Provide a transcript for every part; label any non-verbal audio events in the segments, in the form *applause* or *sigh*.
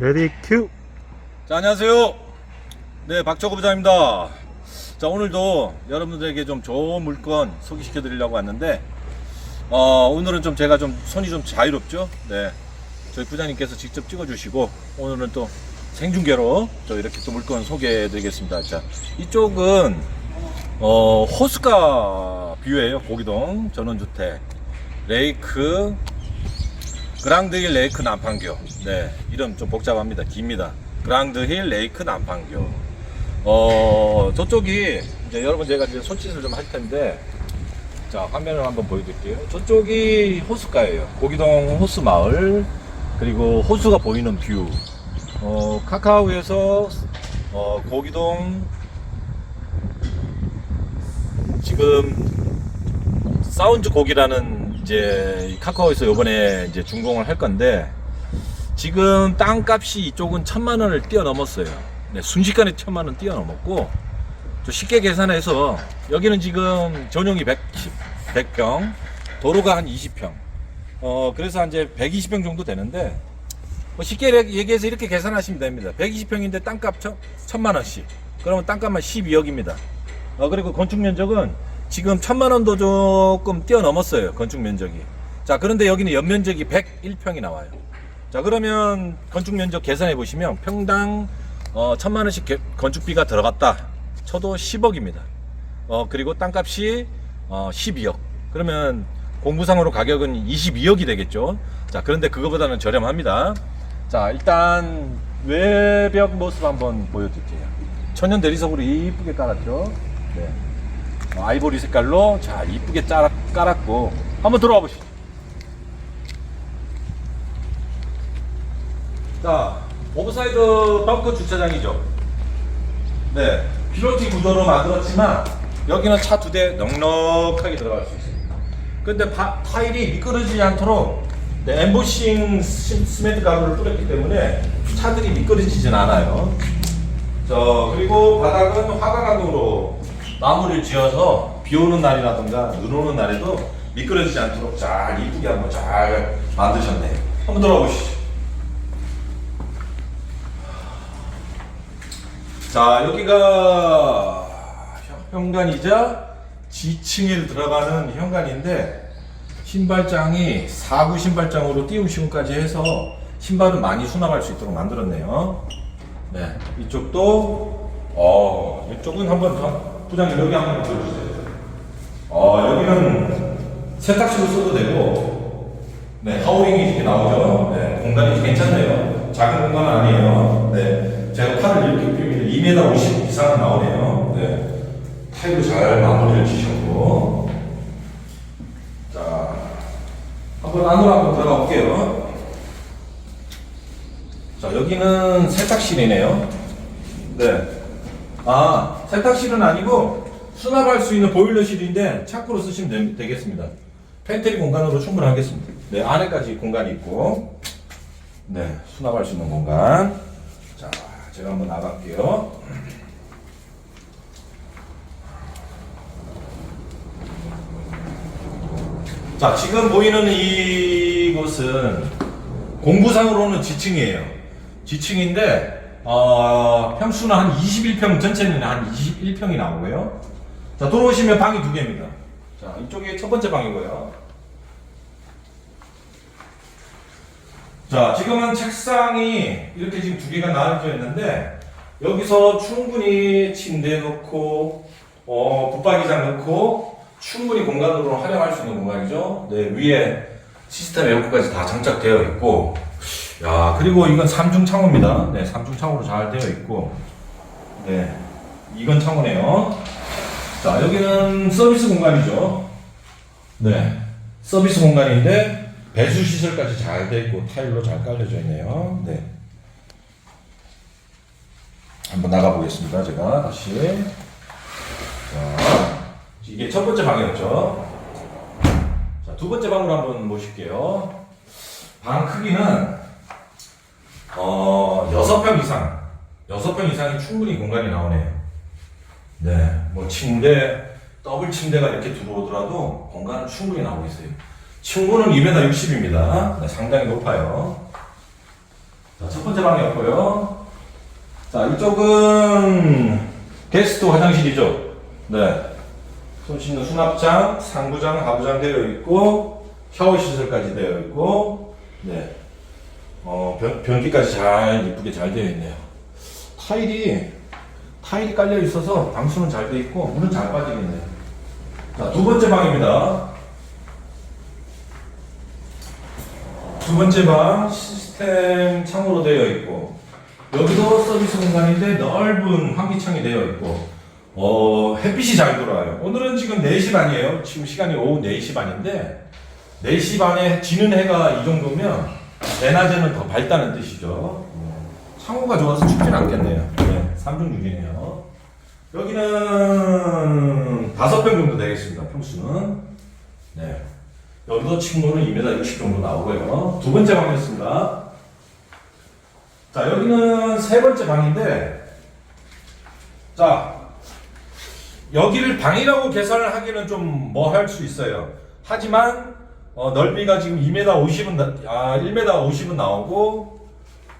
레디 큐! 자, 안녕하세요. 네, 박철구 부장입니다. 자, 오늘도 여러분들에게 좀 좋은 물건 소개시켜 드리려고 왔는데, 어, 오늘은 좀 제가 좀 손이 좀 자유롭죠? 네. 저희 부장님께서 직접 찍어 주시고, 오늘은 또 생중계로 저 이렇게 또 물건 소개해 드리겠습니다. 자, 이쪽은, 어, 호수가 뷰예요 고기동 전원주택. 레이크, 그랑드힐 레이크 남판교. 네, 이름 좀 복잡합니다. 깁니다. 그랑드힐 레이크 남판교. 어, 저쪽이 이제 여러분 제가 이제 손짓을 좀 할 텐데, 자 화면을 한번 보여드릴게요. 저쪽이 호수가예요. 고기동 호수 마을 그리고 호수가 보이는 뷰. 어, 카카오에서 어, 고기동 지금 사운드 곡이라는 이제 카카오에서 요번에 이제 준공을 할 건데 지금 땅값이 이쪽은 천만 원을 뛰어넘었어요. 네, 순식간에 천만 원 뛰어넘었고 좀 쉽게 계산해서 여기는 지금 전용이 110, 100평, 도로가 한 20평. 어 그래서 한 이제 120평 정도 되는데 뭐 쉽게 얘기해서 이렇게 계산하시면 됩니다. 120평인데 땅값 천, 천만 원씩. 그러면 땅값만 12억입니다. 어, 그리고 건축 면적은 지금 천만 원도 조금 뛰어넘었어요. 건축 면적이. 자, 그런데 여기는 연면적이 101평이 나와요. 자, 그러면 건축 면적 계산해 보시면 평당 어, 천만 원씩 개- 건축비가 들어갔다. 쳐도 10억입니다. 어, 그리고 땅값이 어, 12억. 그러면 공부상으로 가격은 22억이 되겠죠. 자, 그런데 그거보다는 저렴합니다. 자, 일단 외벽 모습 한번 보여드릴게요. 천연 대리석으로 이쁘게 깔았죠. 네. 어, 아이보리 색깔로 자 이쁘게 깔았고 한번 들어와 보시죠. 자 오브사이드 벙커 주차장이죠. 네 피로티 구조로 만들었지만 여기는 차 두 대 넉넉하게 들어갈 수 있습니다. 근데 바- 타일이 미끄러지지 않도록 네, 엠보싱 시- 시멘트 가루를 뿌렸기 때문에 차들이 미끄러지진 않아요. 자 그리고 바닥은 화강암으로 마무리를 지어서 비 오는 날이라든가 눈 오는 날에도 미끄러지지 않도록 잘 이쁘게 한번 잘 만드셨네요. 한번 들어가 보시죠. 자 여기가 현관이자 지층에 들어가는 현관인데 신발장이 4구 신발장으로 띄우시고까지 해서 신발은 많이 수납할 수 있도록 만들었네요. 네, 이쪽도 어 이쪽은 한번 더 부장님 여기 한번 보여주세요. 어 여기는 세탁실로 써도 되고 네 하우링이 이렇게 나오죠. 네 공간이 괜찮네요. 작은 공간은 아니에요. 네 제가 팔을 이렇게 펴면 2m 50 이상은 나오네요. 네 타일도 잘 마무리를 지셨고 자 한번 안으로 한번 들어가 볼게요. 자, 여기는 세탁실이네요. 세탁실은 아니고 수납할 수 있는 보일러실인데 창고로 쓰시면 되, 겠습니다 팬트리 공간으로 충분하겠습니다. 네, 안에까지 공간이 있고, 네, 수납할 수 있는 공간. 자, 제가 한번 나갈게요. 자, 지금 보이는 이곳은 공부상으로는 지층이에요. 지층인데 어, 평수는 한 21평 전체는 한 21평이 나오고요. 자 들어오시면 방이 두 개입니다. 자 이쪽이 첫 번째 방이고요. 자 지금은 책상이 이렇게 지금 두 개가 나눠져 있는데 여기서 충분히 침대 넣고 어, 붙박이장 넣고 충분히 공간으로 활용할 수 있는 공간이죠. 네 위에 시스템 에어컨까지 다 장착되어 있고 야 그리고 이건 삼중 창호입니다. 네 삼중 창호로 잘 되어 있고 네 이건 창호네요. 자 여기는 서비스 공간이죠. 네 서비스 공간인데 배수 시설까지 잘 되어 있고 타일로 잘 깔려져 있네요. 네 한번 나가 보겠습니다. 제가 다시 자 이게 첫 번째 방이었죠. 자, 두 번째 방으로 한번 모실게요. 방 크기는 어, 6평 이상. 6평 이상이 충분히 공간이 나오네요. 네. 뭐 침대, 더블 침대가 이렇게 들어오더라도 공간은 충분히 나오고 있어요. 층고는 2m 60입니다. 네, 상당히 높아요. 자, 첫 번째 방이었고요. 자, 이쪽은 게스트 화장실이죠. 네. 손 씻는 수납장, 상부장, 하부장 되어 있고, 샤워 시설까지 되어 있고, 네. 어, 변, 변기까지 잘, 이쁘게 잘 되어 있네요. 타일이, 타일이 깔려 있어서 방수는 잘 되어 있고, 물은 잘 빠지겠네요. 자, 두 번째 방입니다. 두 번째 방 시스템 창으로 되어 있고 여기도 서비스 공간인데 넓은 환기창이 되어 있고 어, 햇빛이 잘 들어와요. 오늘은 지금 4시 반이에요. 지금 시간이 오후 4시 반인데 4시 반에 지는 해가 이 정도면 대낮에는 더 밝다는 뜻이죠. 창호가 좋아서 춥진 않겠네요. 네, 3중 6이네요. 여기는 5평 정도 되겠습니다. 평수는. 네. 여기도 침노는 2m 60 정도 나오고요. 두 번째 방이었습니다. 자, 여기는 세 번째 방인데, 자, 여기를 방이라고 계산을 하기는 좀 뭐 할 수 있어요. 하지만, 어, 넓이가 지금 2m 50은, 아, 1m 50은 나오고,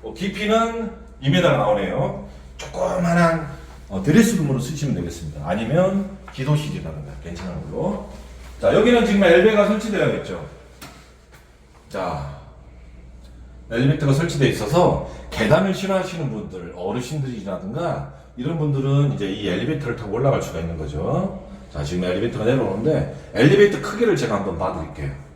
어, 깊이는 2m가 나오네요. 조그만한 어, 드레스룸으로 쓰시면 되겠습니다. 아니면 기도실이라든가 괜찮은 걸로. 자, 여기는 지금 엘베가 설치되어 있죠. 자, 엘리베이터가 설치되어 있어서 계단을 싫어하시는 분들, 어르신들이라든가 이런 분들은 이제 이 엘리베이터를 타고 올라갈 수가 있는 거죠. 자, 지금 엘리베이터가 내려오는데 엘리베이터 크기를 제가 한번 봐드릴게요.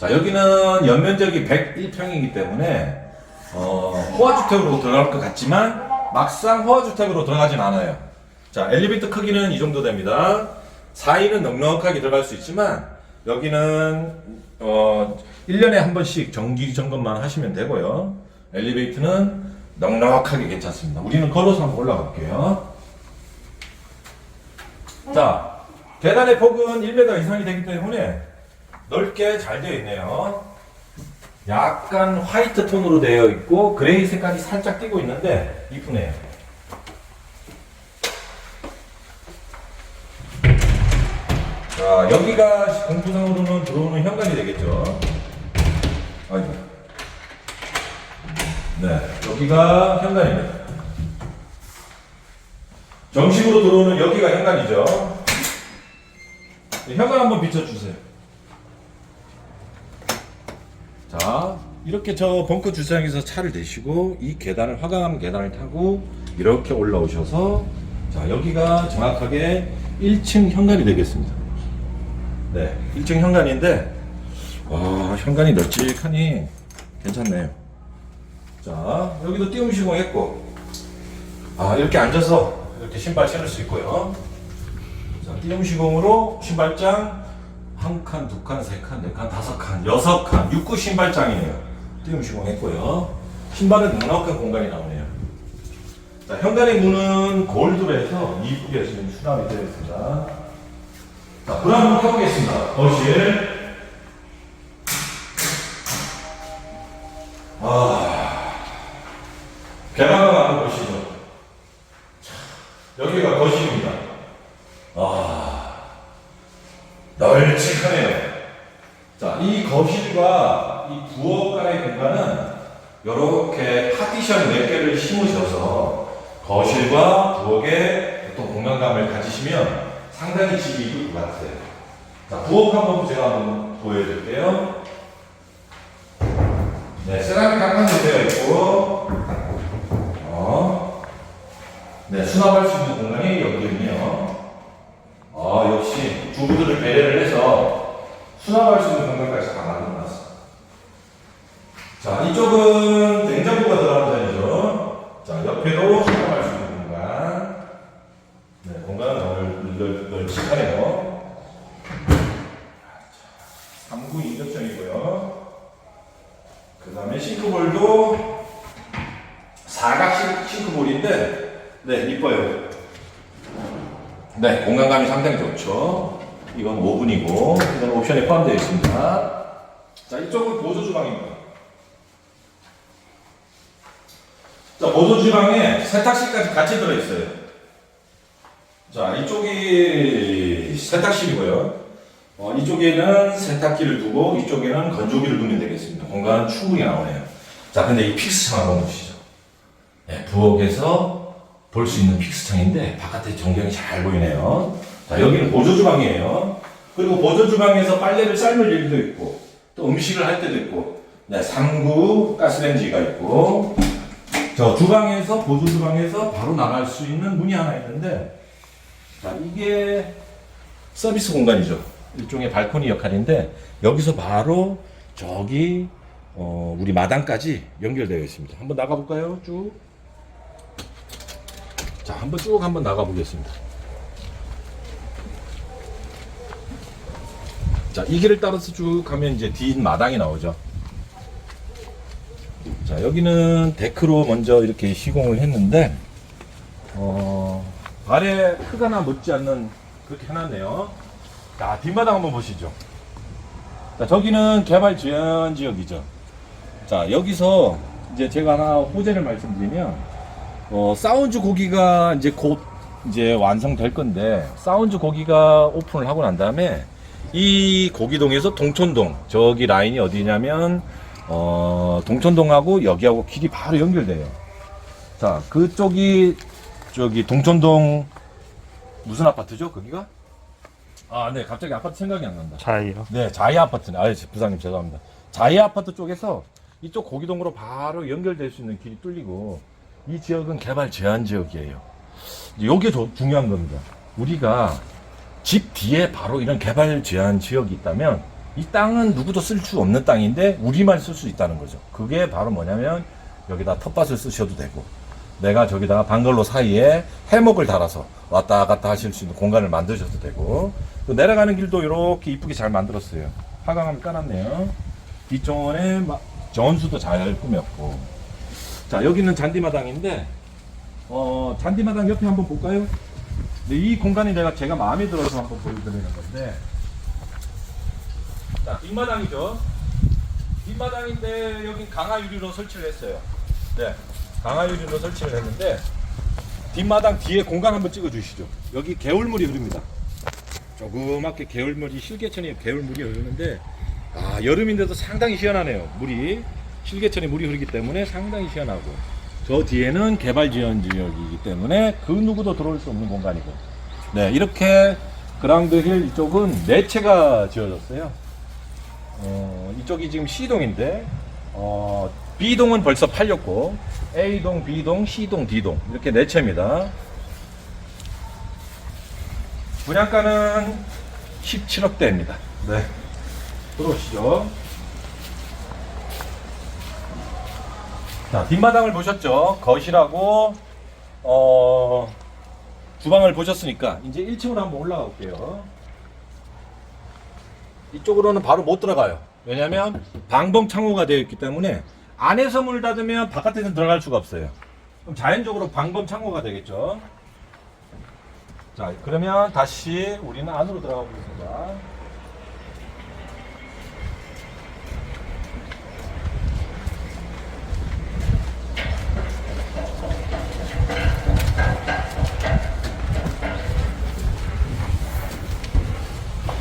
자, 여기는 연면적이 101평이기 때문에 어, 호화주택으로 들어갈 것 같지만 막상 호화주택으로 들어가진 않아요. 자, 엘리베이터 크기는 이 정도 됩니다. 4인은 넉넉하게 들어갈 수 있지만 여기는 어 1년에 한 번씩 정기 점검만 하시면 되고요. 엘리베이터는 넉넉하게 괜찮습니다. 우리는 걸어서 한번 올라가 볼게요. 자, 계단의 폭은 1m 이상이 되기 때문에 넓게 잘 되어 있네요. 약간 화이트 톤으로 되어 있고 그레이 색깔이 살짝 띄고 있는데 이쁘네요. 자, 여기가 공부상으로는 들어오는 현관이 되겠죠. 아이고. 네, 여기가 현관입니다. 정식으로 들어오는 여기가 현관이죠. 네, 현관 한번 비춰주세요. 자, 이렇게 저 벙커 주차장에서 차를 대시고 이 계단을 화강암 계단을 타고 이렇게 올라오셔서 자, 여기가 정확하게 1층 현관이 되겠습니다. 네, 1층 현관인데 와, 현관이 널찍하니 괜찮네요. 자, 여기도 띄움 시공했고 아, 이렇게 앉아서 이렇게 신발 신을 수 있고요. 자, 띄움 시공으로 신발장 한 칸, 두 칸, 세 칸, 네 칸, 다섯 칸, 여섯 칸, 6구 신발장이에요. 띄움 시공했고요. 신발은 넉넉한 공간이 나오네요. 자, 현관의 문은 골드로 이쁘게 지금 수납이 되어 있습니다. 자, 불 한번 켜보겠습니다. 거실. 아, 개방감 한번 보시죠. 자, 여기가 거실입니다. 아, 널찍하네요. 자, 이 거실과 이 부엌 간의 공간은 이렇게 파티션 몇 개를 심으셔서 거실과 부엌에 어떤 공간감을 가지시면 상당히 집이 이쁠 것 같아요. 자, 부엌 한번 제가 한번 보여드릴게요. 네, 세라믹 칸칸도 되어 있고, 어, 네, 수납할 수 있는 공간이 여기 있네요. 아, 역시 주부들을 배려를 해서 수납할 수 있는 공간까지 다 만들어놨어. 자, 이쪽은 냉장고가 들어가는 자리죠. 자, 옆에도 수납할 수 있는 공간. 네, 공간은 널, 널, 널찍하네요. 3구 인접정이고요. 그 다음에 싱크볼도 사각식 싱크볼인데, 네, 이뻐요. 네, 공간감이 상당히 좋죠. 이건 이건 옵션에 포함되어 있습니다. 자, 이쪽은 보조 주방입니다. 자, 보조 주방에 세탁실까지 같이 들어 있어요. 자, 이쪽이 세탁실이고요. 어, 이쪽에는 세탁기를 두고 이쪽에는 건조기를 두면 되겠습니다. 공간은 충분히 나오네요. 자, 근데 이 픽스창 한번 보시죠. 네, 부엌에서 볼 수 있는 픽스창인데 바깥에 전경이 잘 보이네요. 자, 여기는 보조 주방이에요. 그리고 보조 주방에서 빨래를 삶을 일도 있고 또 음식을 할 때도 있고 네, 3구 가스레인지가 있고 저 주방에서 보조 주방에서 바로 나갈 수 있는 문이 하나 있는데 자, 이게 서비스 공간이죠. 일종의 발코니 역할인데 여기서 바로 저기 어, 우리 마당까지 연결되어 있습니다. 한번 나가 볼까요? 쭉. 자, 한번 쭉 한번 나가 보겠습니다. 자, 이 길을 따라서 쭉 가면 이제 뒷 마당이 나오죠. 자, 여기는 데크로 먼저 이렇게 시공을 했는데 어, 발에 흙하나 묻지 않는 그렇게 해놨네요. 자, 뒷마당 한번 보시죠. 자, 저기는 개발 제한 지역이죠. 자, 여기서 이제 제가 하나 호재를 말씀드리면, 어, 사운드 고기가 이제 곧 이제 완성될 건데, 사운드 고기가 오픈을 하고 난 다음에, 이 고기동에서 동촌동, 저기 라인이 어디냐면, 어, 동촌동하고 여기하고 길이 바로 연결돼요. 자, 그쪽이, 저기 동촌동, 무슨 아파트죠, 거기가? 아, 네, 갑자기 아파트 생각이 안 난다. 자이요. 네, 자이 아파트네. 아, 부장님 죄송합니다. 자이 아파트 쪽에서 이쪽 고기동으로 바로 연결될 수 있는 길이 뚫리고 이 지역은 개발 제한 지역이에요. 이게 중요한 겁니다. 우리가 집 뒤에 바로 이런 개발 제한 지역이 있다면 이 땅은 누구도 쓸 수 없는 땅인데 우리만 쓸 수 있다는 거죠. 그게 바로 뭐냐면 여기다 텃밭을 쓰셔도 되고 내가 저기다가 방글로 사이에 해먹을 달아서 왔다 갔다 하실 수 있는 공간을 만드셔도 되고 또 내려가는 길도 이렇게 이쁘게 잘 만들었어요. 화강암. 뒤쪽에 마- 전수도 잘 꾸몄고 자 여기는 잔디마당인데 어 잔디마당 옆에 한번 볼까요? 네, 이 공간이 내가 제가 마음에 들어서 한번 보여드리는 건데 자 뒷마당이죠. 뒷마당인데 여기 강화 유리로 설치를 했어요. 네, 강화 유리로 설치를 했는데 뒷마당 뒤에 공간 한번 찍어 주시죠. 여기 개울물이 흐릅니다. 조그맣게 개울물이 실개천이 개울물이 흐르는데 아 여름인데도 상당히 시원하네요. 물이 실개천이 물이 흐르기 때문에 상당히 시원하고 저 뒤에는 개발 지원 지역이기 때문에 그 누구도 들어올 수 없는 공간이고 네 이렇게 그라운드 힐 이쪽은 네 채가 지어졌어요. 어, 이쪽이 지금 C동인데 어, B동은 벌써 팔렸고 A동, B동, C동, D동 이렇게 네 채입니다. 분양가는 17억대입니다. 네. 들어오시죠. 자, 뒷마당을 보셨죠? 거실하고, 어, 주방을 보셨으니까, 이제 1층으로 한번 올라가 볼게요. 이쪽으로는 바로 못 들어가요. 왜냐면, 방범 창호가 되어 있기 때문에, 안에서 문을 닫으면 바깥에는 들어갈 수가 없어요. 그럼 자연적으로 방범 창호가 되겠죠. 자, 그러면 다시 우리는 안으로 들어가 보겠습니다.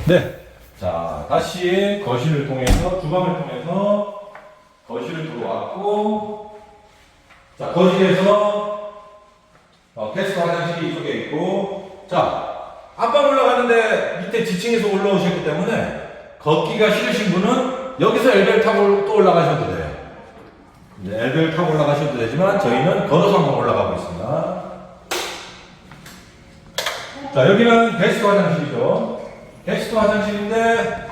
네. 자, 다시 거실을 통해서, 주방을 통해서 거실을 들어왔고, 자, 거실에서 어, 게스트 화장실이 이쪽에 있고, 자, 앞방 올라가는데 밑에 지층에서 올라오셨기 때문에 걷기가 싫으신 분은 여기서 엘베 타고 또 올라가셔도 돼요. 네, 엘베 타고 올라가셔도 되지만 저희는 걸어서 한번 올라가고 있습니다. 자, 여기는 게스트 화장실이죠. 게스트 화장실인데,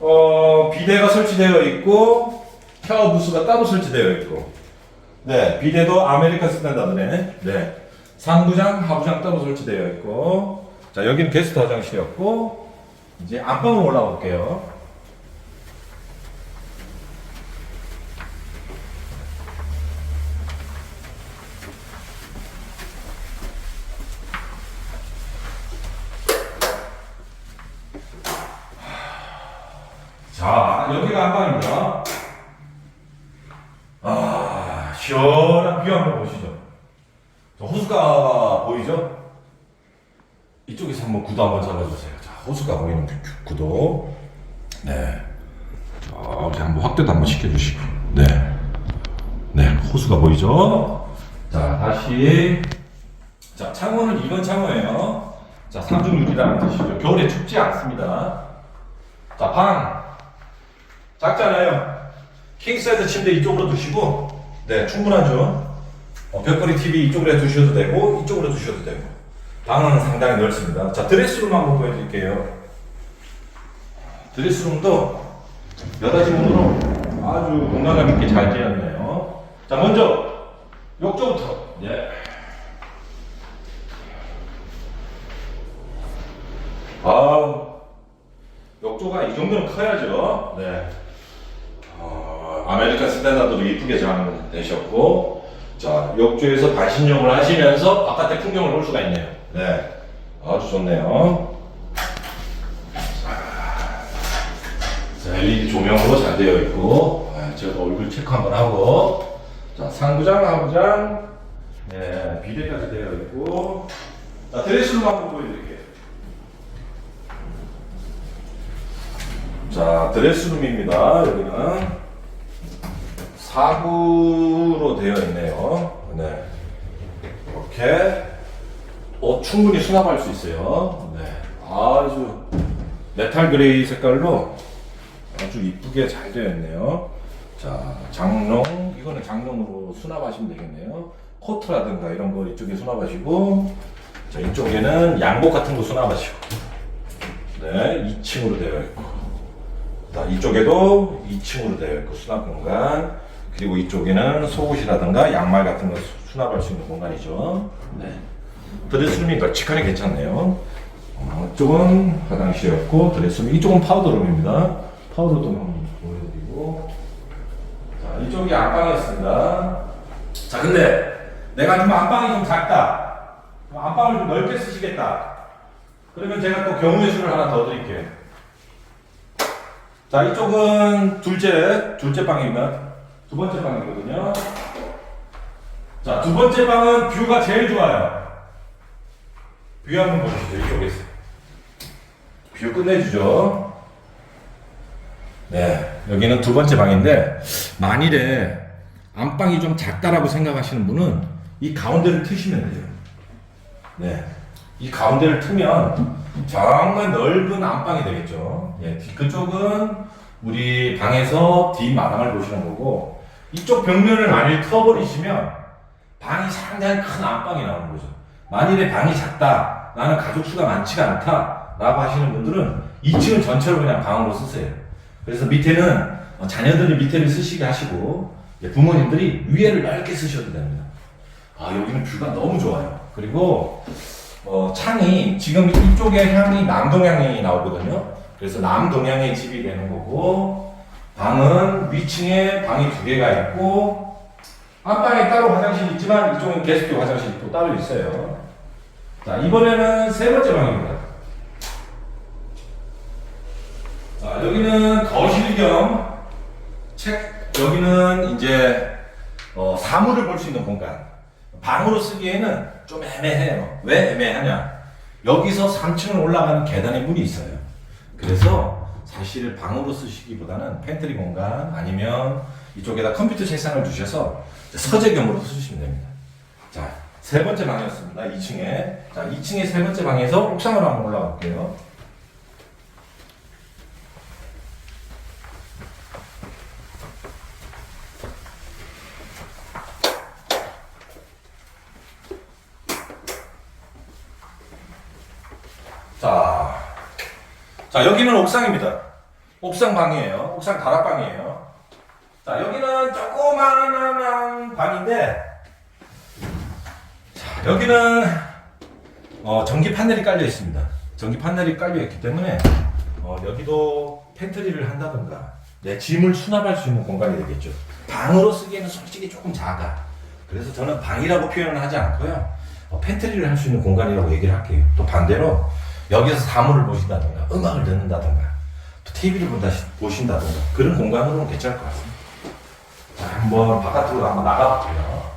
어, 비데가 설치되어 있고, 샤워 부스가 따로 설치되어 있고, 네, 비데도 아메리카 스탠다드네. 네. 상부장, 하부장 따로 설치되어 있고, 자, 여기는 게스트 화장실이었고, 이제 안방으로 올라가 볼게요. 자, 여기가 안방입니다. 아, 시원한 뷰 한번 보시죠. 저 호숫가가 보이죠? 이쪽에서 한번 구도 한번 잡아주세요. 자, 호숫가 보이는 구- 구도. 네. 이렇게 한번 확대도 한번 시켜주시고. 네. 네, 호수가 보이죠? 자, 다시. 자, 창호는 이건 창호예요. 자, 삼중유리라는 뜻이죠. 겨울에 춥지 않습니다. 자, 방. 작잖아요. 킹사이즈 침대 이쪽으로 두시고, 네, 충분하죠. 어, 벽걸이 TV 이쪽으로 두셔도 되고, 이쪽으로 두셔도 되고. 방은 상당히 넓습니다. 자, 드레스룸 한번 보여드릴게요. 드레스룸도 여러 가지 문으로 아주 공간감 있게 잘 되었네요. 자, 먼저 욕조부터. 예. 아, 욕조가 이 정도는 커야죠. 네. 어, 아메리칸 스탠다드로 이쁘게 잘 되셨고, 자, 욕조에서 반신욕을 하시면서 바깥에 풍경을 볼 수가 있네요. 네. 아주 좋네요. 자, LED 조명으로 잘 되어 있고, 아, 제가 얼굴 체크 한번 하고, 자, 상부장, 하부장, 네, 비대까지 되어 있고, 자, 드레스룸 한번 보여드릴게요. 자, 드레스룸입니다. 여기는 사구로 되어 있네요. 네. 이렇게 어, 충분히 수납할 수 있어요. 네. 아주 메탈 그레이 색깔로 아주 이쁘게 잘 되어 있네요. 자, 장롱 이거는 장롱으로 수납하시면 되겠네요. 코트라든가 이런 거 이쪽에 수납하시고 자, 이쪽에는 양복 같은 거 수납하시고 네, 2층으로 되어 있고 자, 이쪽에도 2층으로 되어 있고 수납 공간 그리고 이쪽에는 속옷이라든가 양말 같은 거 수- 수납할 수 있는 공간이죠. 네. 드레스룸이 널찍하니 괜찮네요. 어, 이쪽은 화장실이었고 드레스룸 이쪽은 파우더룸입니다. 파우더룸 한번 보여드리고 자 이쪽이 안방이었습니다. 자 근데 내가 좀 안방이 좀 작다. 안방을 좀 넓게 쓰시겠다. 그러면 제가 또 경우의 수를 하나 더 드릴게요. 자 이쪽은 둘째 둘째 방입니다. 두 번째 방이거든요. 자 두 번째 방은 뷰가 제일 좋아요. 뷰 한번 보시죠 이쪽에서. 뷰 끝내주죠. 네 여기는 두 번째 방인데 만일에 안방이 좀 작다라고 생각하시는 분은 이 가운데를 트시면 돼요. 네. 이 가운데를 트면 정말 넓은 안방이 되겠죠. 예, 뒤- 그쪽은 우리 방에서 뒷마당을 보시는 거고, 이쪽 벽면을 만일 터버리시면 방이 상당히 큰 안방이 나오는 거죠. 만일에 방이 작다, 나는 가족 수가 많지가 않다, 라고 하시는 분들은 2층은 전체로 그냥 방으로 쓰세요. 그래서 밑에는 어, 자녀들이 밑에를 쓰시게 하시고, 예, 부모님들이 위에를 넓게 쓰셔도 됩니다. 아, 여기는 뷰가 너무 좋아요. 그리고 어, 창이 지금 이쪽에 향이 남동향이 나오거든요. 그래서 남동향의 집이 되는 거고 방은 위층에 방이 두 개가 있고 안방에 따로 화장실이 있지만 이쪽은 게스트 화장실이 또 따로 있어요. 자 이번에는 세 번째 방입니다. 자 여기는 거실 겸 책 여기는 이제 어, 사물을 볼 수 있는 공간. 방으로 쓰기에는 좀 애매해요. 왜 애매하냐? 여기서 3층을 올라가는 계단에 문이 있어요. 그래서 사실 방으로 쓰시기보다는 팬트리 공간 아니면 이쪽에다 컴퓨터 책상을 두셔서 서재겸으로 쓰시면 됩니다. 자, 세 번째 방이었습니다. 2층에. 자, 2층의 세 번째 방에서 옥상으로 한번 올라가 볼게요. 자, 자 여기는 옥상입니다. 옥상 방이에요. 옥상 다락방이에요. 자 여기는 조그마한 방인데, 자 여기는 어, 전기 판넬이 깔려 있습니다. 전기 판넬이 깔려 있기 때문에 어, 여기도 팬트리를 한다든가 내 짐을 수납할 수 있는 공간이 되겠죠. 방으로 쓰기에는 솔직히 조금 작아. 그래서 저는 방이라고 표현을 하지 않고요. 어, 팬트리를 할 수 있는 공간이라고 얘기를 할게요. 또 반대로 여기서 사물을 보신다든가 음악을 듣는다든가 또 TV를 본다, 보신다든가 그런 공간으로는 괜찮을 것 같습니다. 자, 한번 바깥으로 한번 나가볼게요.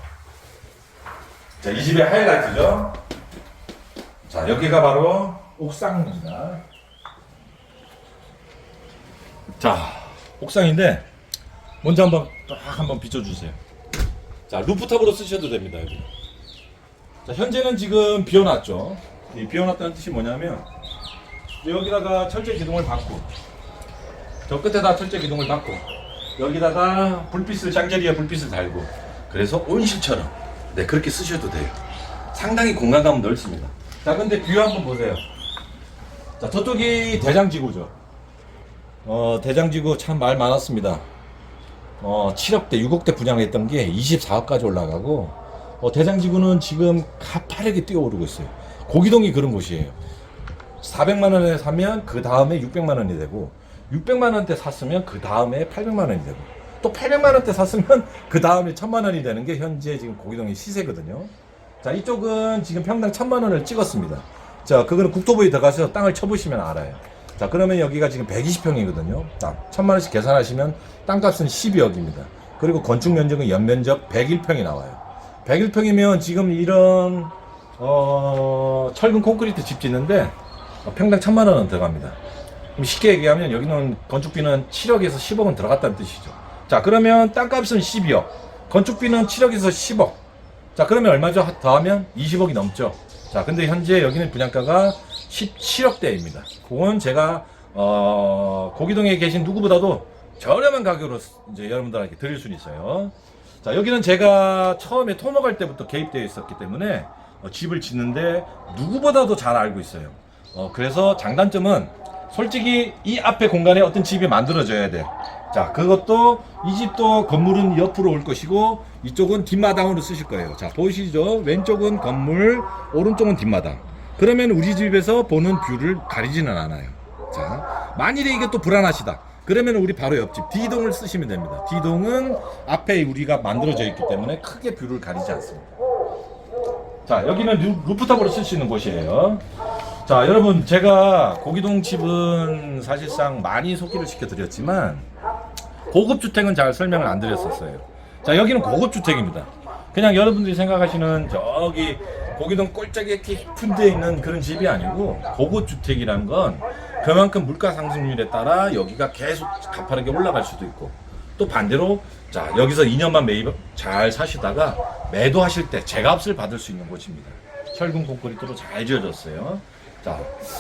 자, 이 집의 하이라이트죠. 자, 여기가 바로 옥상입니다. 자, 옥상인데 먼저 한번 딱 한번 비춰주세요. 자, 루프탑으로 쓰셔도 됩니다, 여기. 자, 현재는 지금 비워놨죠. 이 비워놨다는 뜻이 뭐냐면, 여기다가 철제 기둥을 받고, 저 끝에다 철제 기둥을 받고, 여기다가 불빛을, 샹제리아 불빛을 달고, 그래서 온실처럼, 네, 그렇게 쓰셔도 돼요. 상당히 공간감은 넓습니다. 자, 근데 뷰 한번 보세요. 자, 저쪽이 대장지구죠. 어, 대장지구 참 말 많았습니다. 어, 7억대, 6억대 분양했던 게 24억까지 올라가고, 어, 대장지구는 지금 가파르게 뛰어오르고 있어요. 고기동이 그런 곳이에요. 400만 원에 사면 그 다음에 600만 원이 되고, 600만 원대 샀으면 그 다음에 800만 원이 되고, 또 800만 원대 샀으면 *laughs* 그 다음에 1000만 원이 되는 게 현재 지금 고기동의 시세거든요. 자, 이쪽은 지금 평당 1000만 원을 찍었습니다. 자, 그거는 국토부에 들어가서 땅을 쳐보시면 알아요. 자, 그러면 여기가 지금 120평이거든요. 딱 1000만 원씩 계산하시면 땅값은 12억입니다. 그리고 건축 면적은 연면적 101평이 나와요. 101평이면 지금 이런 어, 철근 콘크리트 집 짓는데 어, 평당 1000만 원은 들어갑니다. 쉽게 얘기하면 여기는 건축비는 7억에서 10억은 들어갔다는 뜻이죠. 자, 그러면 땅값은 12억, 건축비는 7억에서 10억. 자, 그러면 얼마죠? 더하면 20억이 넘죠. 자, 근데 현재 여기는 분양가가 17억대입니다. 그건 제가 어, 고기동에 계신 누구보다도 저렴한 가격으로 이제 여러분들에게 드릴 수 있어요. 자, 여기는 제가 처음에 토목할 때부터 개입되어 있었기 때문에 어, 집을 짓는데 누구보다도 잘 알고 있어요. 어, 그래서 장단점은 솔직히 이 앞에 공간에 어떤 집이 만들어져야 돼. 자, 그것도 이 집도 건물은 옆으로 올 것이고 이쪽은 뒷마당으로 쓰실 거예요. 자, 보이시죠? 왼쪽은 건물, 오른쪽은 뒷마당. 그러면 우리 집에서 보는 뷰를 가리지는 않아요. 자, 만일에 이게 또 불안하시다. 그러면 우리 바로 옆집 D동을 쓰시면 됩니다. D동은 앞에 우리가 만들어져 있기 때문에 크게 뷰를 가리지 않습니다. 자, 여기는 루, 루프탑으로 쓸 수 있는 곳이에요. 자, 여러분, 제가 고기동 집은 사실상 많이 소개를 시켜드렸지만, 고급 주택은 잘 설명을 안 드렸었어요. 자, 여기는 고급 주택입니다. 그냥 여러분들이 생각하시는 저기 고기동 꼴짝이 깊은 데 있는 그런 집이 아니고, 고급 주택이라는 건 그만큼 물가 상승률에 따라 여기가 계속 가파르게 올라갈 수도 있고, 또 반대로 자 여기서 2년만 매입 잘 사시다가 매도하실 때 제값을 받을 수 있는 곳입니다. 철근 콘크리트로 잘 지어졌어요. 자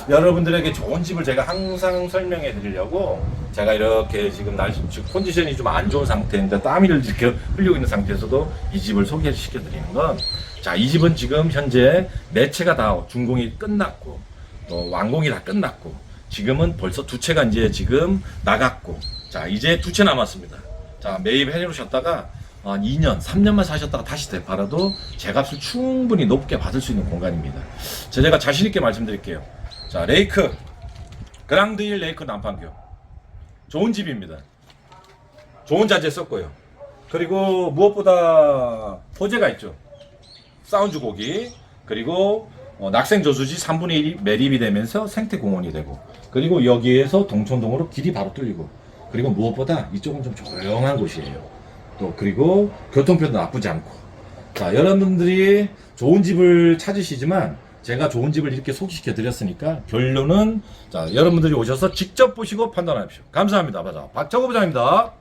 여러분들에게 좋은 집을 제가 항상 설명해 드리려고 제가 이렇게 지금 날씨 지금 컨디션이 좀 안 좋은 상태인데 땀이를 이렇게 흘리고 있는 상태에서도 이 집을 소개시켜 드리는 건 자 이 집은 지금 현재 매체가 다 준공이 끝났고 또 완공이 다 끝났고 지금은 벌써 두 채가 이제 지금 나갔고 자 이제 두 채 남았습니다. 자 매입해 놓으셨다가 한 2년, 3년만 사셨다가 다시 되팔아도 제 값을 충분히 높게 받을 수 있는 공간입니다. 자, 제가 자신 있게 말씀드릴게요. 자 레이크 그랑드힐 레이크 남판교 좋은 집입니다. 좋은 자재 썼고요. 그리고 무엇보다 호재가 있죠. 사운드 고기 그리고 어, 낙생 저수지 3분의 1이 매립이 되면서 생태 공원이 되고 그리고 여기에서 동천동으로 길이 바로 뚫리고 그리고 무엇보다 이쪽은 좀 조용한 곳이에요. 또 그리고 교통편도 나쁘지 않고 자 여러분들이 좋은 집을 찾으시지만 제가 좋은 집을 이렇게 소개시켜 드렸으니까 결론은 자 여러분들이 오셔서 직접 보시고 판단하십시오. 감사합니다. 맞아 박정호 부장입니다.